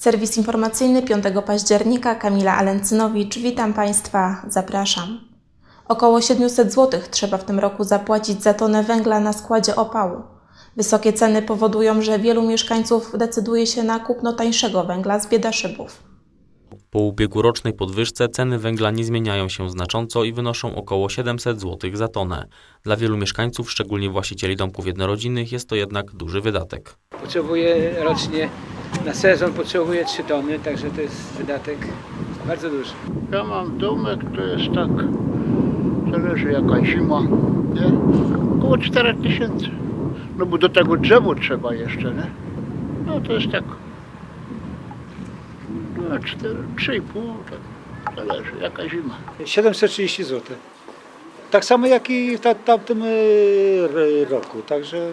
Serwis informacyjny 5 października, Kamila Alencynowicz. Witam Państwa, zapraszam. Około 700 zł trzeba w tym roku zapłacić za tonę węgla na składzie opału. Wysokie ceny powodują, że wielu mieszkańców decyduje się na kupno tańszego węgla z biedaszybów. Po ubiegłorocznej podwyżce ceny węgla nie zmieniają się znacząco i wynoszą około 700 zł za tonę. Dla wielu mieszkańców, szczególnie właścicieli domków jednorodzinnych, jest to jednak duży wydatek. Potrzebuję rocznie na sezon potrzebuję 3 tony, także to jest wydatek bardzo duży. Ja mam domek, to jest tak, zależy jaka zima, nie? Około 4 tysięcy. No bo do tego drzewo trzeba jeszcze, nie? No to jest tak, no 4, 3,5, tak, zależy jaka zima. 730 zł. Tak samo jak i w ta, tamtym r- roku, także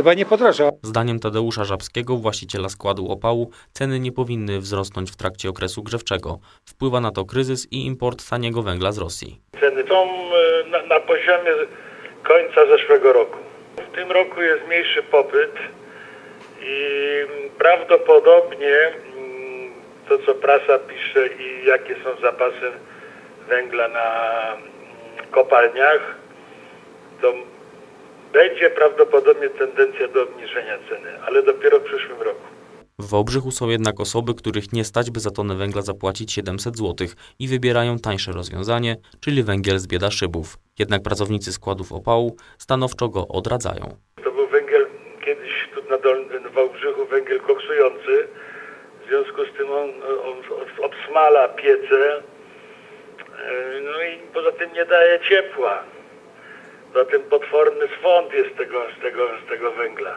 chyba nie podrożał. Zdaniem Tadeusza Żabskiego, właściciela składu opału, ceny nie powinny wzrosnąć w trakcie okresu grzewczego. Wpływa na to kryzys i import taniego węgla z Rosji. Ceny są e, na, na poziomie końca zeszłego roku. W tym roku jest mniejszy popyt i prawdopodobnie mm, to, co prasa pisze i jakie są zapasy węgla na mm, kopalniach, to będzie prawdopodobnie tendencja do obniżenia ceny, ale dopiero w przyszłym roku. W Wałbrzychu są jednak osoby, których nie stać, by za tonę węgla zapłacić 700 zł i wybierają tańsze rozwiązanie, czyli węgiel z biedaszybów. Jednak pracownicy składów opału stanowczo go odradzają. To był węgiel kiedyś tu na Dolnym Wałbrzychu, węgiel koksujący. W związku z tym on, on, on obsmala piece, e, no i poza tym nie daje ciepła. Poza tym potworny swąd jest tego, z, tego, z tego węgla.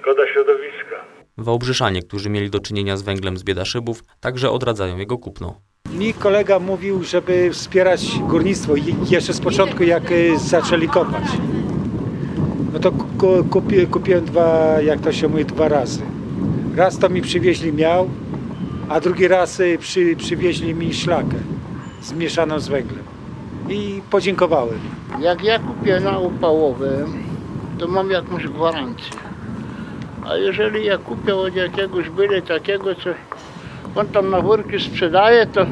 Szkoda środowiska. Wałbrzyszanie, którzy mieli do czynienia z węglem z biedaszybów, także odradzają jego kupno. Mi kolega mówił, żeby wspierać górnictwo i- jeszcze z początku jak y, zaczęli kopać. No to ku- kupi, kupiłem dwa, jak to się mówi, dwa razy. Raz to mi przywieźli miał, a drugi raz y, przy, przywieźli mi szlakę zmieszaną z węglem. I podziękowałem. Jak ja kupię na opałowe, to mam jakąś gwarancję. A jeżeli ja kupię od jakiegoś byle takiego, co on tam na worki sprzedaje, to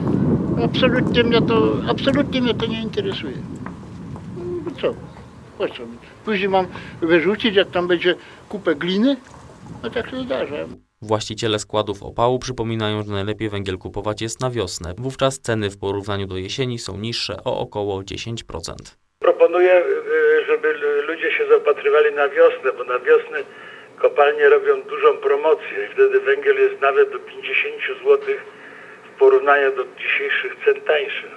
absolutnie mnie to, absolutnie mnie to nie interesuje. No co? Po co? Później mam wyrzucić, jak tam będzie kupę gliny? No tak się zdarza. Właściciele składów opału przypominają, że najlepiej węgiel kupować jest na wiosnę. Wówczas ceny w porównaniu do jesieni są niższe o około 10%. Proponuję, y, żeby ludzie się zaopatrywali na wiosnę, bo na wiosnę kopalnie robią dużą promocję i wtedy węgiel jest nawet do 50 zł w porównaniu do dzisiejszych cen tańszy.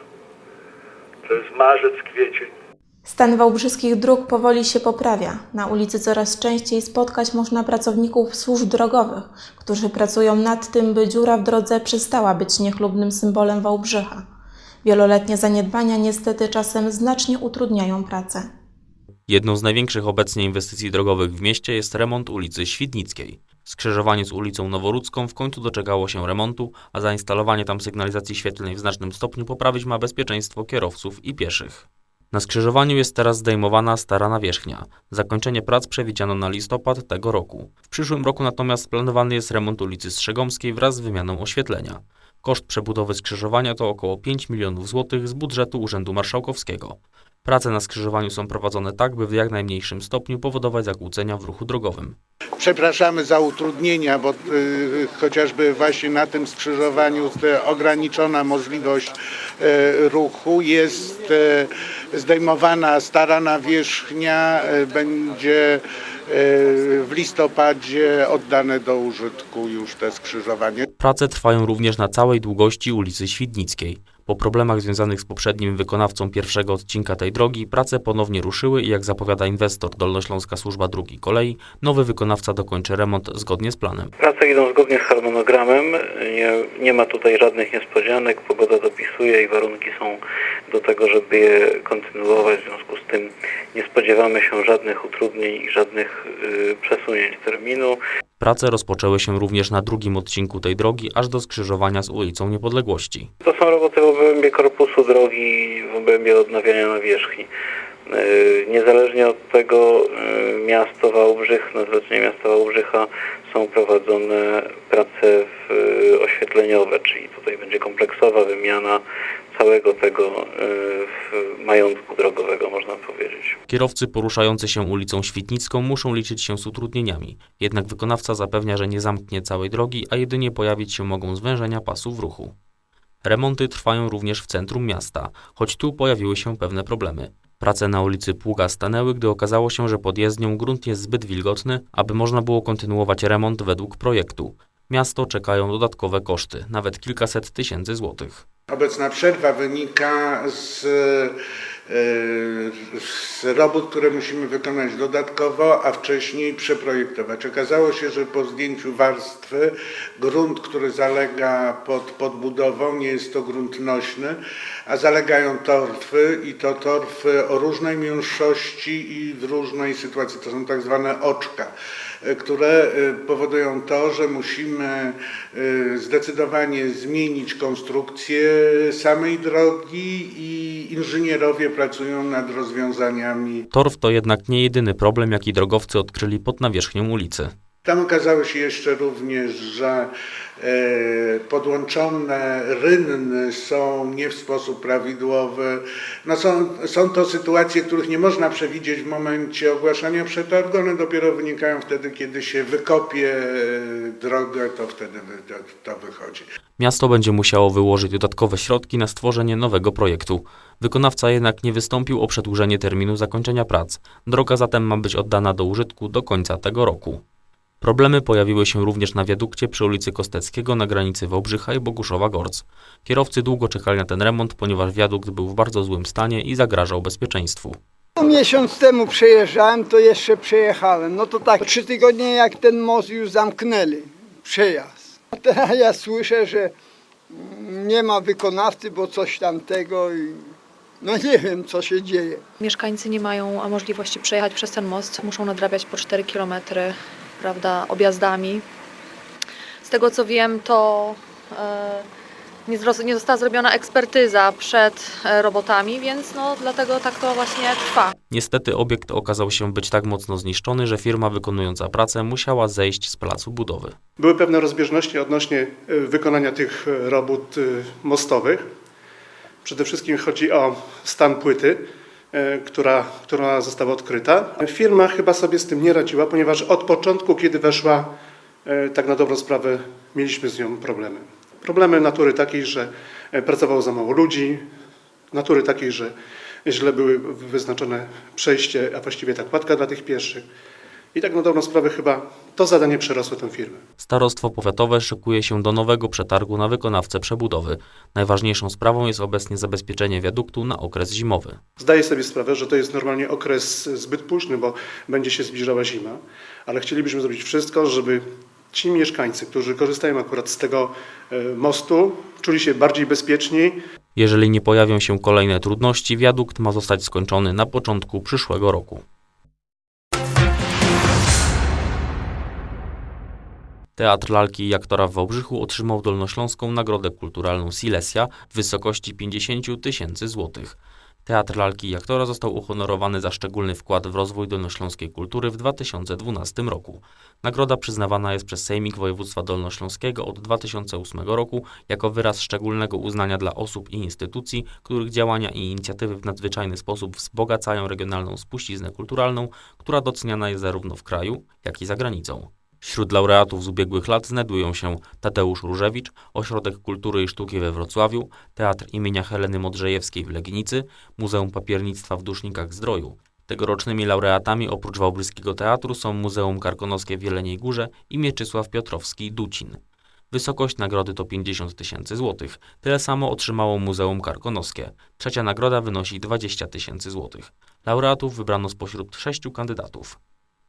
To jest marzec, kwiecień. Stan wałbrzyskich dróg powoli się poprawia. Na ulicy coraz częściej spotkać można pracowników służb drogowych, którzy pracują nad tym, by dziura w drodze przestała być niechlubnym symbolem Wałbrzycha. Wieloletnie zaniedbania niestety czasem znacznie utrudniają pracę. Jedną z największych obecnie inwestycji drogowych w mieście jest remont ulicy Świdnickiej. Skrzyżowanie z ulicą Noworudzką w końcu doczekało się remontu, a zainstalowanie tam sygnalizacji świetlnej w znacznym stopniu poprawić ma bezpieczeństwo kierowców i pieszych. Na skrzyżowaniu jest teraz zdejmowana stara nawierzchnia. Zakończenie prac przewidziano na listopad tego roku. W przyszłym roku natomiast planowany jest remont ulicy Strzegomskiej wraz z wymianą oświetlenia. Koszt przebudowy skrzyżowania to około 5 milionów złotych z budżetu Urzędu Marszałkowskiego. Prace na skrzyżowaniu są prowadzone tak, by w jak najmniejszym stopniu powodować zakłócenia w ruchu drogowym. Przepraszamy za utrudnienia, bo y, chociażby właśnie na tym skrzyżowaniu ograniczona możliwość y, ruchu. Jest y, zdejmowana stara nawierzchnia, y, będzie w listopadzie oddane do użytku już te skrzyżowanie. Prace trwają również na całej długości ulicy Świdnickiej. Po problemach związanych z poprzednim wykonawcą pierwszego odcinka tej drogi, prace ponownie ruszyły i jak zapowiada inwestor Dolnośląska Służba Dróg i Kolei, nowy wykonawca dokończy remont zgodnie z planem. Prace idą zgodnie z harmonogramem, nie, nie ma tutaj żadnych niespodzianek, pogoda dopisuje i warunki są do tego, żeby je kontynuować, w związku z tym nie spodziewamy się żadnych utrudnień i żadnych y, przesunięć terminu. Prace rozpoczęły się również na drugim odcinku tej drogi, aż do skrzyżowania z ulicą Niepodległości. To są roboty w obrębie korpusu drogi, w obrębie odnawiania nawierzchni. Y, Niezależnie od tego y, miasto Wałbrzych, na zlecenie miasta Wałbrzycha są prowadzone prace y, oświetleniowe, czyli tutaj będzie kompleksowa wymiana całego tego majątku drogowego, można powiedzieć. Kierowcy poruszający się ulicą Świdnicką muszą liczyć się z utrudnieniami, jednak wykonawca zapewnia, że nie zamknie całej drogi, a jedynie pojawić się mogą zwężenia pasów ruchu. Remonty trwają również w centrum miasta, choć tu pojawiły się pewne problemy. Prace na ulicy Pługa stanęły, gdy okazało się, że pod jezdnią grunt jest zbyt wilgotny, aby można było kontynuować remont według projektu. Miasto czekają dodatkowe koszty, nawet kilkaset tysięcy złotych. Obecna przerwa wynika z, z robót, które musimy wykonać dodatkowo, a wcześniej przeprojektować. Okazało się, że po zdjęciu warstwy grunt, który zalega pod, pod budową, nie jest to grunt nośny, a zalegają torfy i to torfy o różnej mięższości i w różnej sytuacji. To są tak zwane oczka które e, powodują to, że musimy e, zdecydowanie zmienić konstrukcję samej drogi i inżynierowie pracują nad rozwiązaniami. Torf to jednak nie jedyny problem, jaki drogowcy odkryli pod nawierzchnią ulicy. Tam okazało się jeszcze również, że e, podłączone rynny są nie w sposób prawidłowy. No są, są to sytuacje, których nie można przewidzieć w momencie ogłaszania przetargu, one dopiero wynikają wtedy, kiedy się wykopie e, drogę, to wtedy to wychodzi. Miasto będzie musiało wyłożyć dodatkowe środki na stworzenie nowego projektu. Wykonawca jednak nie wystąpił o przedłużenie terminu zakończenia prac. Droga zatem ma być oddana do użytku do końca tego roku. Problemy pojawiły się również na wiadukcie przy ulicy Kosteckiego na granicy Wałbrzycha i Boguszowa-Gorc. Kierowcy długo czekali na ten remont, ponieważ wiadukt był w bardzo złym stanie i zagrażał bezpieczeństwu. No, Miesiąc temu przejeżdżałem, to jeszcze przejechałem. No to tak trzy tygodnie jak ten most już zamknęli, przejazd. A teraz ja słyszę, że nie ma wykonawcy, bo coś tamtego i no nie wiem co się dzieje. Mieszkańcy nie mają możliwości przejechać przez ten most, muszą nadrabiać po 4 km prawda, objazdami. Z tego co wiem, to e, nie, została zrobiona ekspertyza przed e, robotami, więc no, dlatego tak to właśnie trwa. Niestety obiekt okazał się być tak mocno zniszczony, że firma wykonująca pracę musiała zejść z placu budowy. Były pewne rozbieżności odnośnie e, wykonania tych robót mostowych. Przede wszystkim chodzi o stan płyty, która, która została odkryta. Firma chyba sobie z tym nie radziła, ponieważ od początku, kiedy weszła, e, tak na dobrą sprawę, mieliśmy z nią problemy. Problemy natury takiej, że e, pracowało za mało ludzi, natury takiej, że źle były wyznaczone przejście, a właściwie ta kładka dla tych pieszych. I tak na dobrą sprawę chyba to zadanie przerosło tę firmę. Starostwo powiatowe szykuje się do nowego przetargu na wykonawcę przebudowy. Najważniejszą sprawą jest obecnie zabezpieczenie wiaduktu na okres zimowy. Zdaję sobie sprawę, że to jest normalnie okres zbyt późny, bo będzie się zbliżała zima, ale chcielibyśmy zrobić wszystko, żeby ci mieszkańcy, którzy korzystają akurat z tego e, mostu, czuli się bardziej bezpieczni, Jeżeli nie pojawią się kolejne trudności, wiadukt ma zostać skończony na początku przyszłego roku. Teatr Lalki i Aktora w Wałbrzychu otrzymał dolnośląską Nagrodę Kulturalną Silesia w wysokości 50 tysięcy złotych. Teatr Lalki i Aktora został uhonorowany za szczególny wkład w rozwój dolnośląskiej kultury w 2012 roku. Nagroda przyznawana jest przez Sejmik Województwa Dolnośląskiego od 2008 roku jako wyraz szczególnego uznania dla osób i instytucji, których działania i inicjatywy w nadzwyczajny sposób wzbogacają regionalną spuściznę kulturalną, która doceniana jest zarówno w kraju, jak i za granicą. Wśród laureatów z ubiegłych lat znajdują się Tadeusz Różewicz, Ośrodek Kultury i Sztuki we Wrocławiu, Teatr imienia Heleny Modrzejewskiej w Legnicy, Muzeum Papiernictwa w Dusznikach Zdroju. Tegorocznymi laureatami oprócz Wałbrzyskiego Teatru są Muzeum Karkonoskie w Jeleniej Górze i Mieczysław Piotrowski Ducin. Wysokość nagrody to 50 tysięcy złotych. Tyle samo otrzymało Muzeum Karkonoskie. Trzecia nagroda wynosi 20 tysięcy złotych. Laureatów wybrano spośród sześciu kandydatów.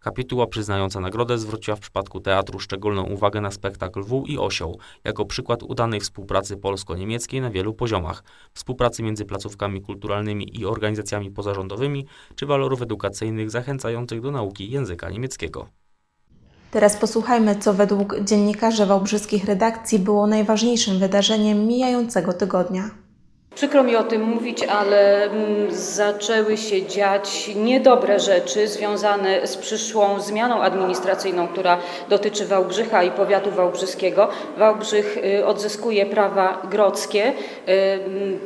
Kapituła przyznająca nagrodę zwróciła w przypadku teatru szczególną uwagę na spektakl Wół i Osioł, jako przykład udanej współpracy polsko-niemieckiej na wielu poziomach, współpracy między placówkami kulturalnymi i organizacjami pozarządowymi, czy walorów edukacyjnych zachęcających do nauki języka niemieckiego. Teraz posłuchajmy, co według dziennikarzy wałbrzyskich redakcji było najważniejszym wydarzeniem mijającego tygodnia. Przykro mi o tym mówić, ale mm, zaczęły się dziać niedobre rzeczy związane z przyszłą zmianą administracyjną, która dotyczy Wałbrzycha i powiatu wałbrzyskiego. Wałbrzych y, odzyskuje prawa grodzkie. y, mm,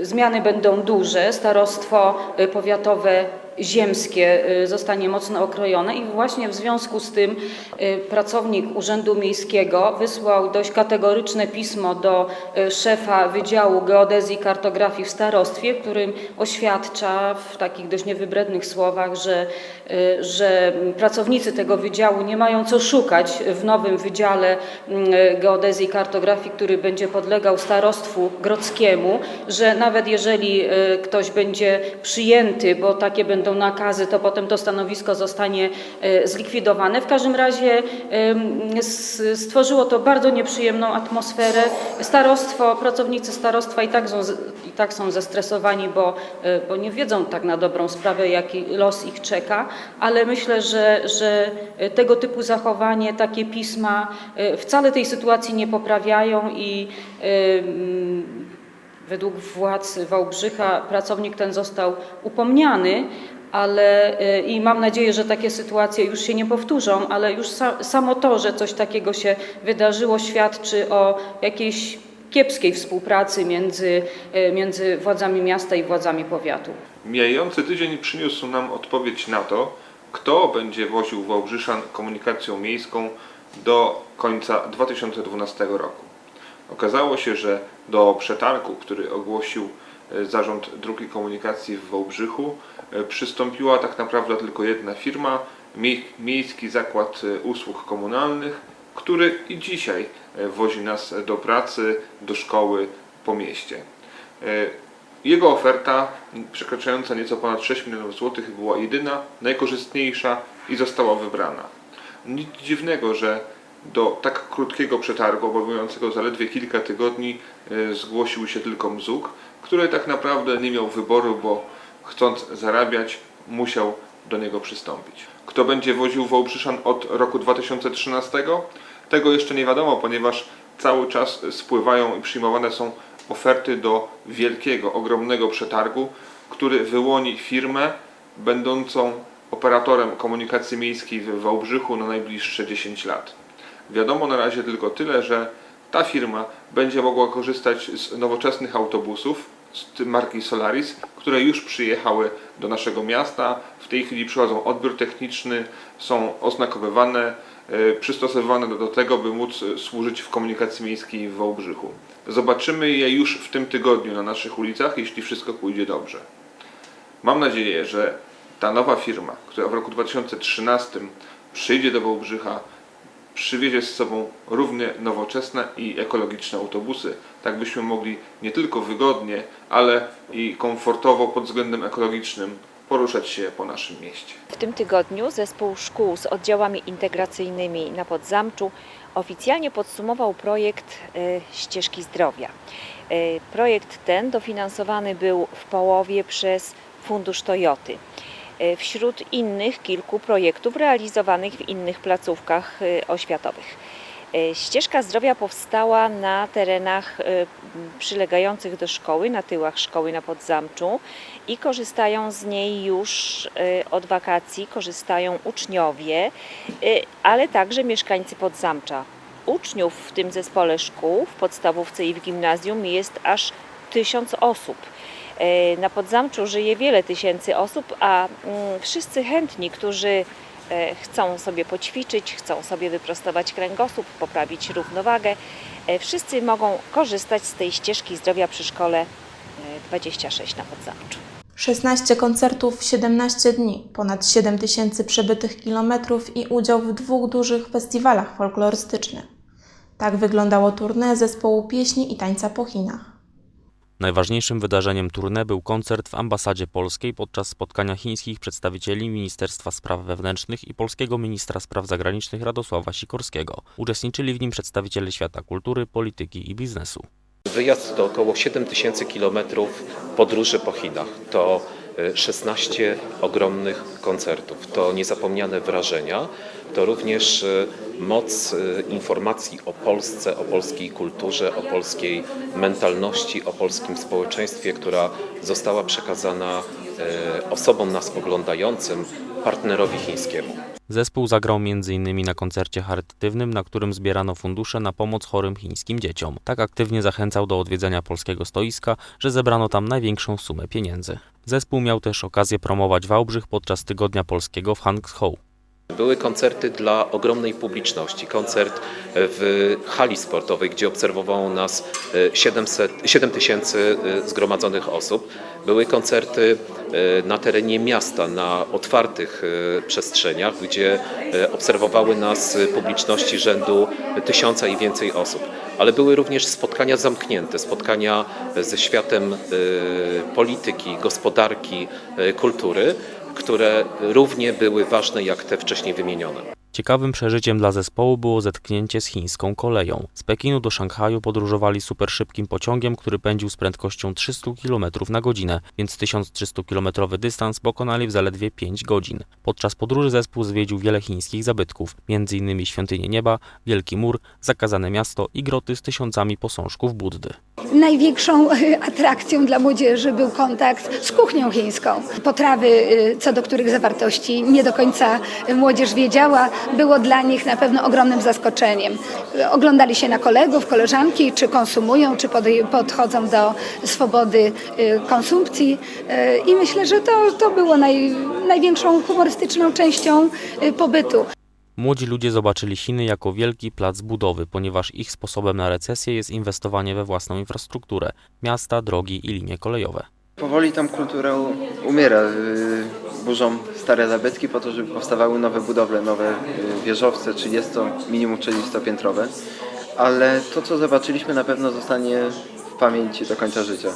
Zmiany będą duże. Starostwo y, powiatowe ziemskie y, zostanie mocno okrojone i właśnie w związku z tym y, pracownik Urzędu Miejskiego wysłał dość kategoryczne pismo do y, szefa Wydziału Geodezji i Kartografii w starostwie, w którym oświadcza w takich dość niewybrednych słowach, że, że pracownicy tego wydziału nie mają co szukać w nowym Wydziale y, Geodezji i Kartografii, który będzie podlegał starostwu grodzkiemu, że nawet jeżeli ktoś będzie przyjęty, bo takie będą nakazy, to potem to stanowisko zostanie y, zlikwidowane. W każdym razie stworzyło to bardzo nieprzyjemną atmosferę. Starostwo, pracownicy starostwa i tak są, i tak są zestresowani, bo, y, bo nie wiedzą tak na dobrą sprawę, jaki los ich czeka, ale myślę, że, że tego typu zachowanie, takie pisma wcale tej sytuacji nie poprawiają i Według władz Wałbrzycha pracownik ten został upomniany, ale y, i mam nadzieję, że takie sytuacje już się nie powtórzą, ale już sa, samo to, że coś takiego się wydarzyło, świadczy o jakiejś kiepskiej współpracy między, y, między władzami miasta i władzami powiatu. Mijający tydzień przyniósł nam odpowiedź na to, kto będzie woził Wałbrzyszan komunikacją miejską do końca 2012 roku. Okazało się, że do przetargu, który ogłosił Zarząd Dróg i Komunikacji w Wałbrzychu, e, przystąpiła tak naprawdę tylko jedna firma, Mie- Miejski Zakład e, Usług Komunalnych, który i dzisiaj e, wozi nas do pracy, do szkoły po mieście. E, Jego oferta, przekraczająca nieco ponad 6 milionów złotych, była jedyna, najkorzystniejsza i została wybrana. Nic dziwnego, że do tak krótkiego przetargu, obejmującego zaledwie kilka tygodni, e, zgłosił się tylko Mzuk, który tak naprawdę nie miał wyboru, bo chcąc zarabiać, musiał do niego przystąpić. Kto będzie woził Wałbrzyszan od roku 2013? Tego jeszcze nie wiadomo, ponieważ cały czas spływają i przyjmowane są oferty do wielkiego, ogromnego przetargu, który wyłoni firmę będącą operatorem komunikacji miejskiej w Wałbrzychu na najbliższe 10 lat. Wiadomo na razie tylko tyle, że ta firma będzie mogła korzystać z nowoczesnych autobusów marki Solaris, które już przyjechały do naszego miasta. W tej chwili przechodzą odbiór techniczny, są oznakowywane, e, przystosowane do, do tego, by móc e, służyć w komunikacji miejskiej w Wałbrzychu. Zobaczymy je już w tym tygodniu na naszych ulicach, jeśli wszystko pójdzie dobrze. Mam nadzieję, że ta nowa firma, która w roku 2013 przyjdzie do Wałbrzycha, przywiezie z sobą równie nowoczesne i ekologiczne autobusy, tak byśmy mogli nie tylko wygodnie, ale i komfortowo pod względem ekologicznym poruszać się po naszym mieście. W tym tygodniu zespół szkół z oddziałami integracyjnymi na Podzamczu oficjalnie podsumował projekt e, Ścieżki Zdrowia. E, Projekt ten dofinansowany był w połowie przez Fundusz Toyoty. E, Wśród innych kilku projektów realizowanych w innych placówkach e, oświatowych. E, Ścieżka Zdrowia powstała na terenach przylegających do szkoły, na tyłach szkoły na Podzamczu i korzystają z niej już od wakacji, korzystają uczniowie, ale także mieszkańcy Podzamcza. Uczniów w tym zespole szkół, w podstawówce i w gimnazjum jest aż tysiąc osób. E, Na Podzamczu żyje wiele tysięcy osób, a mm, wszyscy chętni, którzy e, chcą sobie poćwiczyć, chcą sobie wyprostować kręgosłup, poprawić równowagę, e, wszyscy mogą korzystać z tej ścieżki zdrowia przy szkole e, 26 na Podzamczu. 16 koncertów w 17 dni, ponad 7 tysięcy przebytych kilometrów i udział w dwóch dużych festiwalach folklorystycznych. Tak wyglądało tournée zespołu pieśni i tańca po Chinach. Najważniejszym wydarzeniem tournée był koncert w ambasadzie polskiej podczas spotkania chińskich przedstawicieli Ministerstwa Spraw Wewnętrznych i polskiego ministra spraw zagranicznych Radosława Sikorskiego. Uczestniczyli w nim przedstawiciele świata kultury, polityki i biznesu. Wyjazd to około 7 tysięcy kilometrów podróży po Chinach. To 16 ogromnych koncertów. To niezapomniane wrażenia, to również e, moc e, informacji o Polsce, o polskiej kulturze, o polskiej mentalności, o polskim społeczeństwie, która została przekazana e, osobom nas oglądającym, partnerowi chińskiemu. Zespół zagrał m.in. na koncercie charytatywnym, na którym zbierano fundusze na pomoc chorym chińskim dzieciom. Tak aktywnie zachęcał do odwiedzenia polskiego stoiska, że zebrano tam największą sumę pieniędzy. Zespół miał też okazję promować Wałbrzych podczas Tygodnia Polskiego w Hangzhou. Były koncerty dla ogromnej publiczności. Koncert w hali sportowej, gdzie obserwowało nas e, 700, 7 tysięcy e, zgromadzonych osób. Były koncerty e, na terenie miasta, na otwartych e, przestrzeniach, gdzie e, obserwowały nas publiczności rzędu tysiąca i więcej osób. Ale były również spotkania zamknięte, spotkania ze światem e, polityki, gospodarki, e, kultury, które równie były ważne jak te wcześniej wymienione. Ciekawym przeżyciem dla zespołu było zetknięcie z chińską koleją. Z Pekinu do Szanghaju podróżowali superszybkim pociągiem, który pędził z prędkością 300 km na godzinę, więc 1300-kilometrowy dystans pokonali w zaledwie 5 godzin. Podczas podróży zespół zwiedził wiele chińskich zabytków, m.in. Świątynię Nieba, Wielki Mur, Zakazane Miasto i groty z tysiącami posążków Buddy. Największą e, atrakcją dla młodzieży był kontakt z kuchnią chińską. Potrawy, e, co do których zawartości nie do końca młodzież wiedziała, było dla nich na pewno ogromnym zaskoczeniem. Oglądali się na kolegów, koleżanki, czy konsumują, czy podchodzą do swobody e, konsumpcji E, i myślę, że to, to było naj, największą humorystyczną częścią e, pobytu. Młodzi ludzie zobaczyli Chiny jako wielki plac budowy, ponieważ ich sposobem na recesję jest inwestowanie we własną infrastrukturę miasta, drogi i linie kolejowe. Powoli tam kultura umiera. Yy, Burzą stare zabytki po to, żeby powstawały nowe budowle, nowe yy, wieżowce 30, minimum 30-piętrowe. Ale to, co zobaczyliśmy, na pewno zostanie w pamięci do końca życia.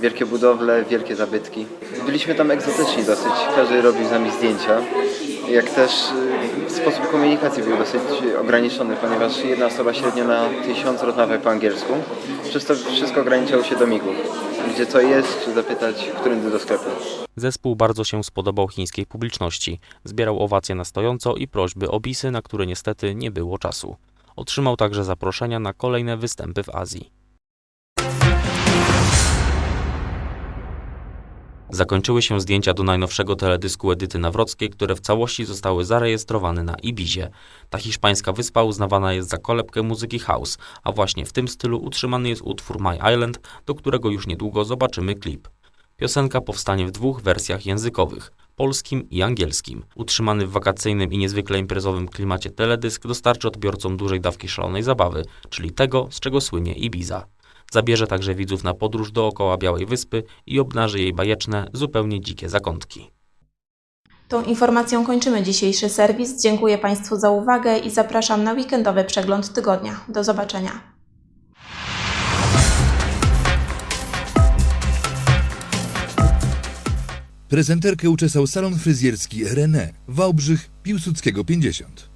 Wielkie budowle, wielkie zabytki. Byliśmy tam egzotyczni dosyć, każdy robił z nami zdjęcia. Jak też yy, sposób komunikacji był dosyć ograniczony, ponieważ jedna osoba średnio na tysiąc rozmawia po angielsku. Przez to wszystko ograniczało się do migów. Gdzie co jest, czy zapytać, którędy do sklepu. Zespół bardzo się spodobał chińskiej publiczności. Zbierał owacje na stojąco i prośby o bisy, na które niestety nie było czasu. Otrzymał także zaproszenia na kolejne występy w Azji. Zakończyły się zdjęcia do najnowszego teledysku Edyty Nawrockiej, które w całości zostały zarejestrowane na Ibizie. Ta hiszpańska wyspa uznawana jest za kolebkę muzyki house, a właśnie w tym stylu utrzymany jest utwór My Island, do którego już niedługo zobaczymy klip. Piosenka powstanie w dwóch wersjach językowych polskim i angielskim. Utrzymany w wakacyjnym i niezwykle imprezowym klimacie teledysk dostarczy odbiorcom dużej dawki szalonej zabawy, czyli tego, z czego słynie Ibiza. Zabierze także widzów na podróż dookoła Białej Wyspy i obnaży jej bajeczne, zupełnie dzikie zakątki. Tą informacją kończymy dzisiejszy serwis. Dziękuję Państwu za uwagę i zapraszam na weekendowy przegląd tygodnia. Do zobaczenia. Prezenterkę uczesał salon fryzjerski René, Wałbrzych, Piłsudskiego 50.